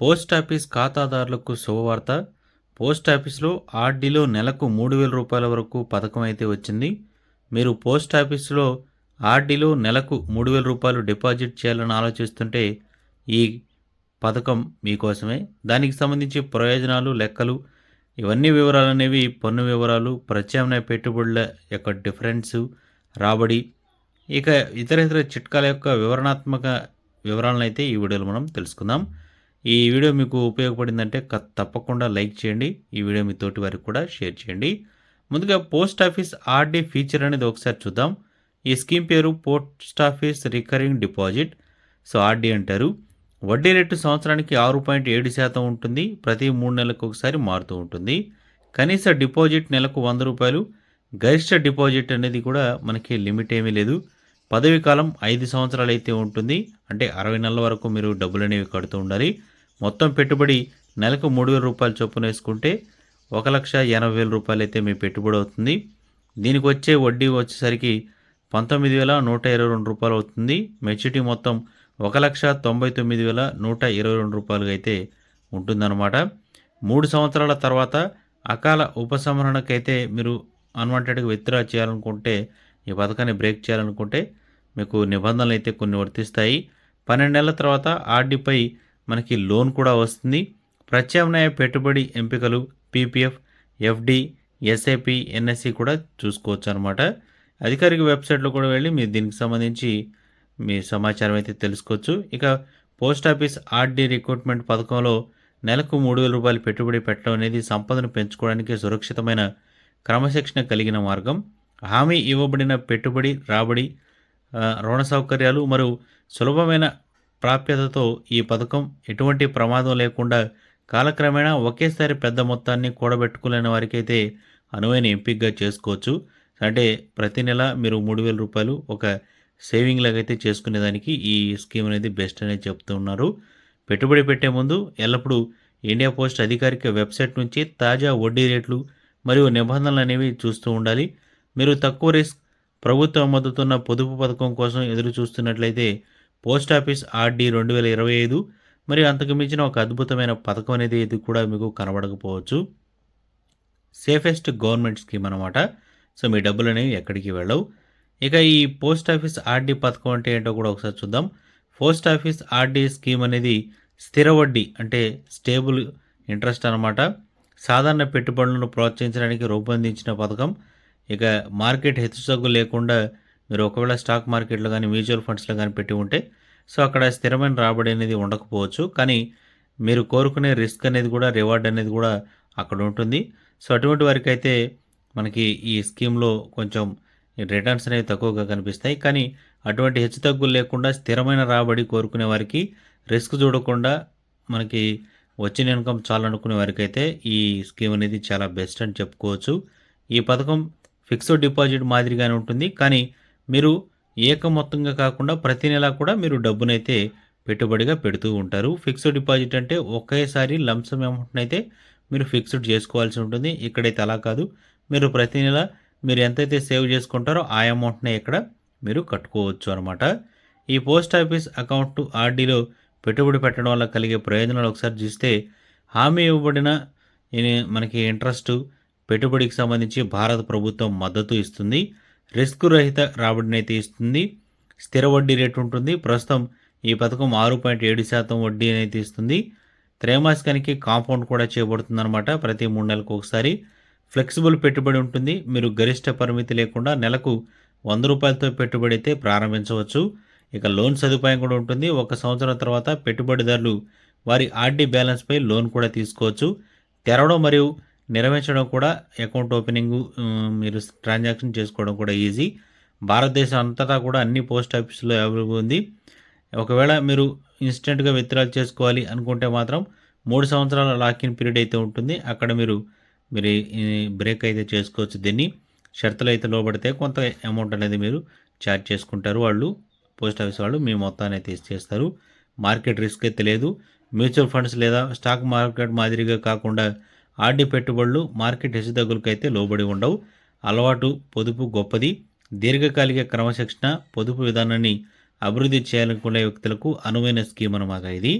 Post office ఖాతాదారులకు శుభవార్త. Post ఆఫీస్లో ఆర్డీలో నెలకు మూడు వేల రూపాయల వరకు పథకం అయితే వచ్చింది. మీరు పోస్ట్ ఆఫీస్లో ఆర్డీలో నెలకు మూడు వేల రూపాయలు డిపాజిట్ చేయాలని ఆలోచిస్తుంటే ఈ పథకం మీకోసమే. దానికి సంబంధించి ప్రయోజనాలు లెక్కలు ఇవన్నీ వివరాలు అనేవి పన్ను వివరాలు ప్రత్యామ్నాయ పెట్టుబడుల యొక్క డిఫరెన్సు రాబడి ఇక ఇతర ఇతర చిట్కాల యొక్క వివరణాత్మక వివరాలను అయితే ఈ వీడియోలో మనం తెలుసుకుందాం. ఈ వీడియో మీకు ఉపయోగపడిందంటే తప్పకుండా లైక్ చేయండి. ఈ వీడియో మీ తోటి వారికి కూడా షేర్ చేయండి. ముందుగా పోస్ట్ ఆఫీస్ ఆర్డీ ఫీచర్ అనేది ఒకసారి చూద్దాం. ఈ స్కీమ్ పేరు post office recurring deposit. So RD అంటారు. వడ్డీ రేటు సంవత్సరానికి ఆరు పాయింట్ ఏడు శాతం ఉంటుంది. ప్రతి మూడు నెలలకు ఒకసారి మారుతూ ఉంటుంది. కనీస డిపాజిట్ నెలకు వంద రూపాయలు. గరిష్ట డిపాజిట్ అనేది కూడా మనకి లిమిట్ ఏమీ లేదు. పదవి కాలం ఐదు సంవత్సరాలు అయితే ఉంటుంది. అంటే అరవై నెలల వరకు మీరు డబ్బులు అనేవి కడుతూ ఉండాలి. మొత్తం పెట్టుబడి నెలకు మూడు వేల రూపాయలు చొప్పున వేసుకుంటే ఒక లక్ష ఎనభై వేల రూపాయలు అయితే మీ పెట్టుబడి అవుతుంది. దీనికి వచ్చే వడ్డీ వచ్చేసరికి పంతొమ్మిది వేల నూట ఇరవై రెండు రూపాయలు అవుతుంది. మెచ్యూరిటీ మొత్తం ఒక లక్ష తొంభై తొమ్మిది వేల నూట ఇరవై రెండు రూపాయలుగా అయితే ఉంటుందన్నమాట. మూడు సంవత్సరాల తర్వాత అకాల ఉపసంహరణకైతే మీరు అన్వాంటెడ్గా విత్డ్రా చేయాలనుకుంటే ఈ పథకాన్ని బ్రేక్ చేయాలనుకుంటే మీకు నిబంధనలు అయితే కొన్ని వర్తిస్తాయి. పన్నెండు నెలల తర్వాత ఆర్డీపై మనకి లోన్ కూడా వస్తుంది. ప్రత్యామ్నాయ పెట్టుబడి ఎంపికలు పీపీఎఫ్ ఎఫ్డి ఎస్ఐపి ఎన్ఎస్సి కూడా చూసుకోవచ్చు అనమాట అధికారిక వెబ్సైట్లో కూడా వెళ్ళి మీరు దీనికి సంబంధించి మీ సమాచారం అయితే తెలుసుకోవచ్చు. ఇక పోస్ట్ ఆఫీస్ ఆర్డీ రిక్రూట్మెంట్ పథకంలో నెలకు మూడు వేల రూపాయలు పెట్టుబడి పెట్టడం అనేది సంపదను పెంచుకోవడానికి సురక్షితమైన క్రమశిక్షణ కలిగిన మార్గం. హామీ ఇవ్వబడిన పెట్టుబడి రాబడి రుణ సౌకర్యాలు మరియు సులభమైన ప్రాప్యతతో ఈ పథకం ఎటువంటి ప్రమాదం లేకుండా కాలక్రమేణా ఒకేసారి పెద్ద మొత్తాన్ని కూడబెట్టుకోలేని వారికైతే అనువైన ఎంపికగా చేసుకోవచ్చు. అంటే ప్రతి నెల మీరు మూడు వేల రూపాయలు ఒక సేవింగ్ లాగా అయితే చేసుకునేదానికి ఈ స్కీమ్ అనేది బెస్ట్ అనేది చెప్తూ ఉన్నారు. పెట్టుబడి పెట్టే ముందు ఎల్లప్పుడూ ఇండియా పోస్ట్ అధికారిక వెబ్సైట్ నుంచి తాజా వడ్డీ రేట్లు మరియు నిబంధనలు అనేవి చూస్తూ ఉండాలి. మీరు తక్కువ రిస్క్ ప్రభుత్వం మద్దతున్న పొదుపు పథకం కోసం ఎదురు చూస్తున్నట్లయితే పోస్ట్ ఆఫీస్ ఆర్డీ రెండు వేల ఇరవై ఐదు మరియు అంతకు మించిన ఒక అద్భుతమైన పథకం అనేది ఇది కూడా మీకు కనబడకపోవచ్చు. సేఫెస్ట్ గవర్నమెంట్ స్కీమ్ అనమాట సో మీ డబ్బులు అనేవి ఎక్కడికి వెళ్ళవు. ఇక ఈ పోస్ట్ ఆఫీస్ ఆర్డీ పథకం అంటే ఏంటో కూడా ఒకసారి చూద్దాం. పోస్ట్ ఆఫీస్ ఆర్డీ స్కీమ్ అనేది స్థిర వడ్డీ అంటే స్టేబుల్ ఇంట్రెస్ట్ అనమాట సాధారణ పెట్టుబడులను ప్రోత్సహించడానికి రూపొందించిన పథకం. ఇక మార్కెట్ హెచ్చుతగ్గు లేకుండా మీరు ఒకవేళ స్టాక్ మార్కెట్లో కానీ మ్యూచువల్ ఫండ్స్లో కానీ పెట్టి ఉంటే సో అక్కడ స్థిరమైన రాబడి అనేది ఉండకపోవచ్చు. కానీ మీరు కోరుకునే రిస్క్ అనేది కూడా రివార్డ్ అనేది కూడా అక్కడ ఉంటుంది. సో అటువంటి వారికి అయితే మనకి ఈ స్కీమ్లో కొంచెం రిటర్న్స్ అనేవి తక్కువగా కనిపిస్తాయి. కానీ అటువంటి హెచ్చుతగ్గులు లేకుండా స్థిరమైన రాబడి కోరుకునే వారికి రిస్క్ చూడకుండా మనకి వచ్చిన ఇన్కమ్ చాలనుకునే వారికి అయితే ఈ స్కీమ్ అనేది చాలా బెస్ట్ అని చెప్పుకోవచ్చు. ఈ పథకం ఫిక్స్డ్ డిపాజిట్ మాదిరిగానే ఉంటుంది. కానీ మీరు ఏక మొత్తంగా కాకుండా ప్రతి నెల కూడా మీరు డబ్బునైతే పెట్టుబడిగా పెడుతూ ఉంటారు. ఫిక్స్డ్ డిపాజిట్ అంటే ఒకేసారి లంసమ్ అమౌంట్ని అయితే మీరు ఫిక్స్డ్ చేసుకోవాల్సి ఉంటుంది. ఇక్కడైతే అలా కాదు. మీరు ప్రతి నెల మీరు ఎంతైతే సేవ్ చేసుకుంటారో ఆ అమౌంట్ని ఇక్కడ మీరు కట్టుకోవచ్చు అనమాట ఈ పోస్ట్ ఆఫీస్ అకౌంట్ ఆర్డీలో పెట్టుబడి పెట్టడం వల్ల కలిగే ప్రయోజనాలు ఒకసారి చూస్తే హామీ ఇవ్వబడిన మనకి ఇంట్రెస్ట్ పెట్టుబడికి సంబంధించి భారత ప్రభుత్వం మద్దతు ఇస్తుంది రిస్క్ రహిత రాబడినైతే ఇస్తుంది స్థిర వడ్డీ రేటు ఉంటుంది ప్రస్తుతం ఈ పథకం ఆరు పాయింట్ ఏడు శాతం వడ్డీ అనేది ఇస్తుంది. త్రైమాసికానికి కాంపౌండ్ కూడా చేయబడుతుందన్నమాట ప్రతి మూడు నెలలకు ఒకసారి. ఫ్లెక్సిబుల్ పెట్టుబడి ఉంటుంది మీరు గరిష్ట పరిమితి లేకుండా నెలకు వంద రూపాయలతో పెట్టుబడి అయితే ప్రారంభించవచ్చు. ఇక లోన్ సదుపాయం కూడా ఉంటుంది ఒక సంవత్సరం తర్వాత పెట్టుబడిదారులు వారి ఆర్డీ బ్యాలెన్స్పై లోన్ కూడా తీసుకోవచ్చు. తెరవడం మరియు నిర్వహించడం కూడా అకౌంట్ ఓపెనింగ్ మీరు ట్రాన్సాక్షన్ చేసుకోవడం కూడా ఈజీ భారతదేశం అంతటా కూడా అన్ని పోస్ట్ ఆఫీసులో అవైలబుల్ ఉంది. ఒకవేళ మీరు ఇన్స్టెంట్గా విత్డ్రాల్ చేసుకోవాలి అనుకుంటే మాత్రం మూడు సంవత్సరాల లాకిన్ పీరియడ్ అయితే ఉంటుంది. అక్కడ మీరు మీరు బ్రేక్ అయితే చేసుకోవచ్చు దీన్ని. షరతులు అయితే లోబడితే కొంత అమౌంట్ అనేది మీరు ఛార్జ్ చేసుకుంటారు. వాళ్ళు పోస్ట్ ఆఫీస్ వాళ్ళు మీ మొత్తాన్ని అయితే ఇచ్చేస్తారు. మార్కెట్ రిస్క్ అయితే లేదు. మ్యూచువల్ ఫండ్స్ లేదా స్టాక్ మార్కెట్ మాదిరిగా కాకుండా ఆర్డీ పెట్టుబడులు మార్కెట్ హెచ్చుతగ్గులకు అయితే లోబడి ఉండవు. అలవాటు పొదుపు గొప్పది. దీర్ఘకాలిక క్రమశిక్షణ పొదుపు విధానాన్ని అభివృద్ధి చేయాలనుకునే వ్యక్తులకు అనువైన స్కీమ్ అన్నమాట ఇది.